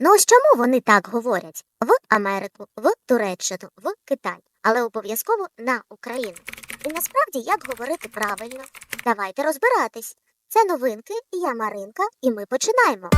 Ну ось чому вони так говорять? В Америку, в Туреччину, в Китай, але обов'язково на Україну. І насправді як говорити правильно? Давайте розбиратись. Це новинки, я Маринка, і ми починаємо.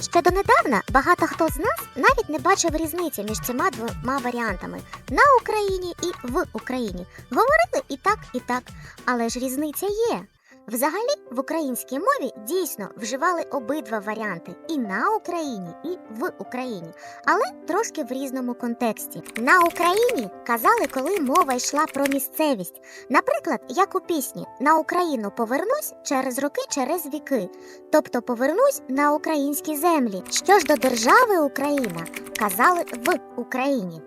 Ще донедавна багато хто з нас навіть не бачив різниці між цими двома варіантами на Україні і в Україні. Говорили і так, і так, але ж різниця є. Взагалі, в українській мові дійсно вживали обидва варіанти і на Україні, і в Україні, але трошки в різному контексті. На Україні казали, коли мова йшла про місцевість. Наприклад, як у пісні На Україну повернусь через роки, через віки, тобто повернусь на українські землі. Що ж до держави Україна, казали в Україні.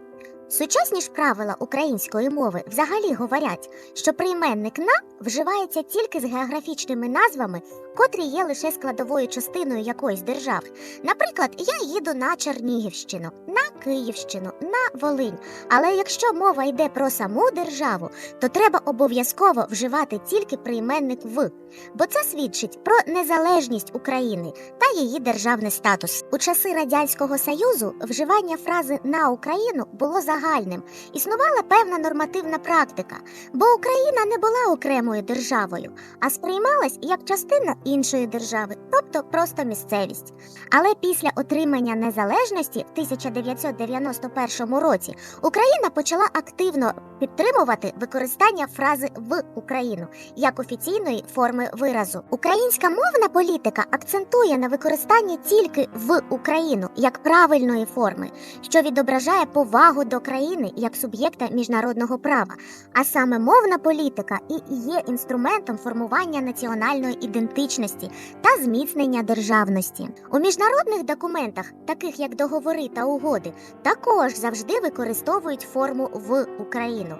Сучасні ж правила української мови взагалі говорять, що прийменник на вживається тільки з географічними назвами, котрі є лише складовою частиною якоїсь держави. Наприклад, я їду на Чернігівщину, на Київщину, на Волинь. Але якщо мова йде про саму державу, то треба обов'язково вживати тільки прийменник в, бо це свідчить про незалежність України та її державний статус. У часи радянського союзу вживання фрази на Україну було загальним. Існувала певна нормативна практика, бо Україна не була окремою державою, а сприймалась як частина іншої держави, тобто просто місцевість. Але після отримання незалежності в 1991 році Україна почала активно підтримувати використання фрази в Україну як офіційної форми виразу. Українська мовна політика акцентує на використанні тільки в Україну як правильної форми, що відображає повагу до країни як суб'єкта міжнародного права. А саме мовна політика і є інструментом формування національної ідентичності та зміцнення державності. У міжнародних документах, таких як договори та угоди, також завжди використовують форму в Україну.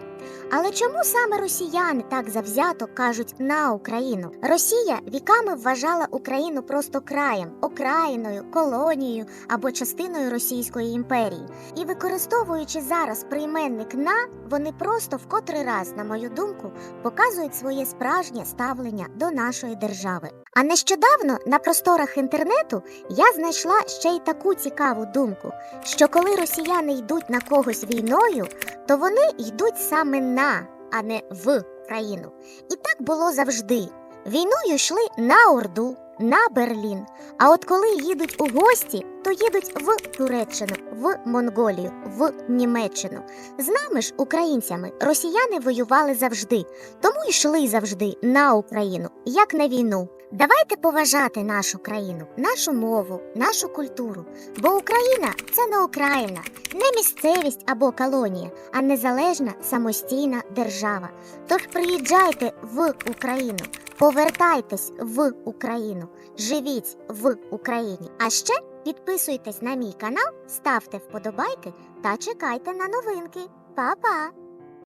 Але чому саме росіяни так завзято кажуть на Україну? Росія віками вважала Україну просто краєм, окраїною, колонією або частиною Російської імперії. І використовуючи зараз прийменник на, вони просто в котрий раз, на мою думку, показують своє справжнє ставлення до нашої держави. А нещодавно на просторах інтернету я знайшла ще й таку цікаву думку, що коли росіяни йдуть на когось війною, то вони йдуть саме на, а не в країну. І так було завжди. Війною йшли на Орду, на Берлін. А от коли їдуть у гості, то їдуть в Туреччину, в Монголію, в Німеччину. З нами ж, українцями, росіяни воювали завжди, тому йшли завжди на Україну, як на війну. Давайте поважати нашу країну, нашу мову, нашу культуру. Бо Україна це не Україна, не місцевість або колонія, а незалежна самостійна держава. Тож приїжджайте в Україну, повертайтесь в Україну, живіть в Україні. А ще підписуйтесь на мій канал, ставте вподобайки та чекайте на новинки. Па-па!